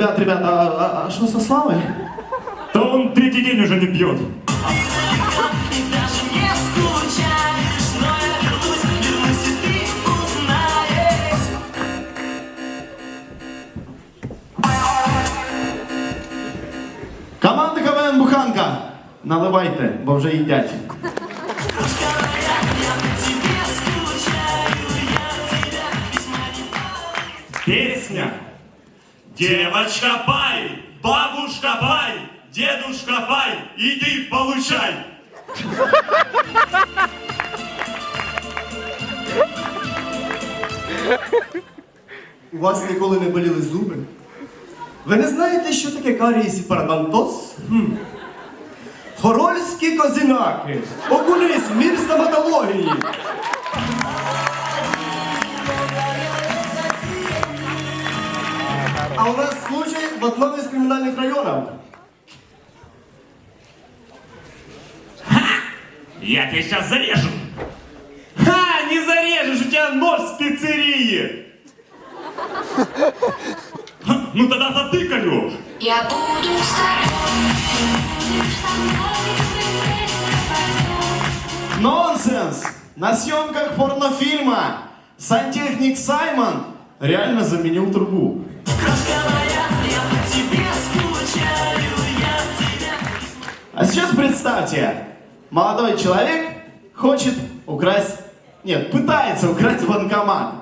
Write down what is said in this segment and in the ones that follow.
ребят, ребят, а, а- а что со Славой? Да он третий день уже не пьет. Команда КВН Буханка. Наливайте, бо вже їдять. Песня. Девочка пай, бабушка пай, дедушка пай, иди получай. У вас ніколи не боліли зуби? Ви не знаєте, що таке карієс і парадонтоз? Хорольські козінаки. Окуліст, мір стоматології. А у нас случай в одном из криминальных районов. Я тебя сейчас зарежу. Ха, не зарежешь, у тебя нож с пиццерии. Ха, Ну тогда затыкаешь. Я буду с тобой. Нонсенс! На съемках порнофильма сантехник Саймон реально заменил трубу. А сейчас представьте, молодой человек хочет украсть, нет, пытается украсть банкомат.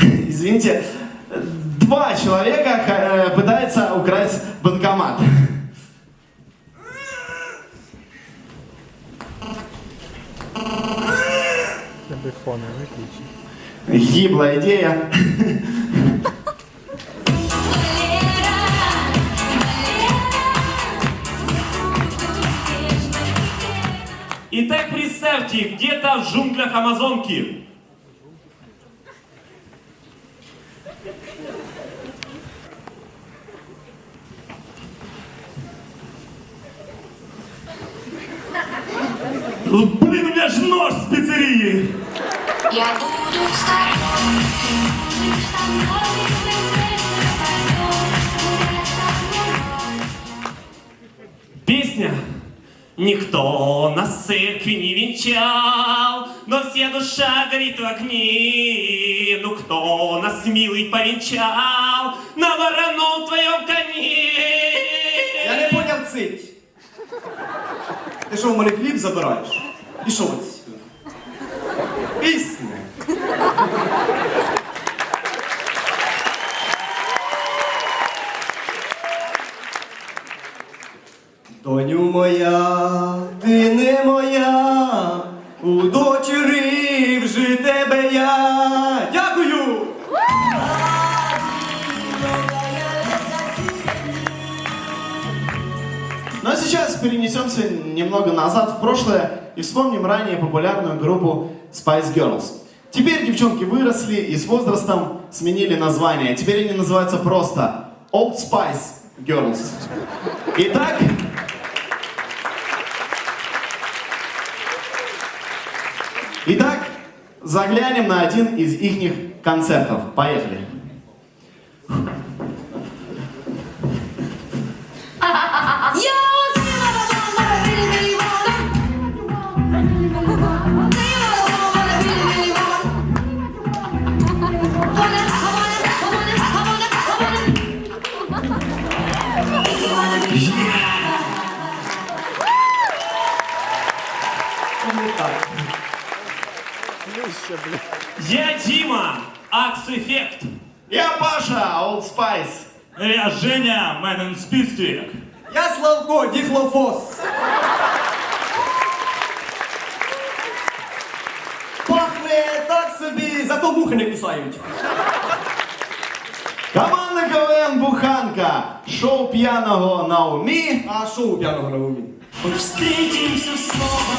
Извините, два человека э, пытаются украсть банкомат. Телефони виключені. Гиблая идея. Итак, представьте, где-то в джунглях Амазонки. Блин, у меня же нож с пиццерии. Я буду с тобой, будешь со мной, мы вместе пойдем, вместе Песня. Никто нас в церкви не венчал, но вся душа горит в огне. Ну кто нас, милый, повенчал на вороном твоем коне? Я не поняв цить. Ти що, в мене хліб забираєш? Пішов отсюди. Пісня. Доню моя, ти не моя, у дочері вже тебе я. Дякую! Ну а сейчас перенесемся немного назад в прошлое и вспомним ранее популярную группу Spice Girls. Теперь девчонки выросли и с возрастом сменили название. Теперь они называются просто Old Spice Girls. Итак, Итак, заглянем на один из их концертов. Поехали. Yo, Я Дима, Акс Эффект. Я Паша, Old Spice. Я Женя, Мэн Спистик. Я Славко, діхлофос. собі, зато мухи не кусають. Команда КВН Буханка. Шоу п'яного на умі. А що у п'яного на умі? Встретимся снова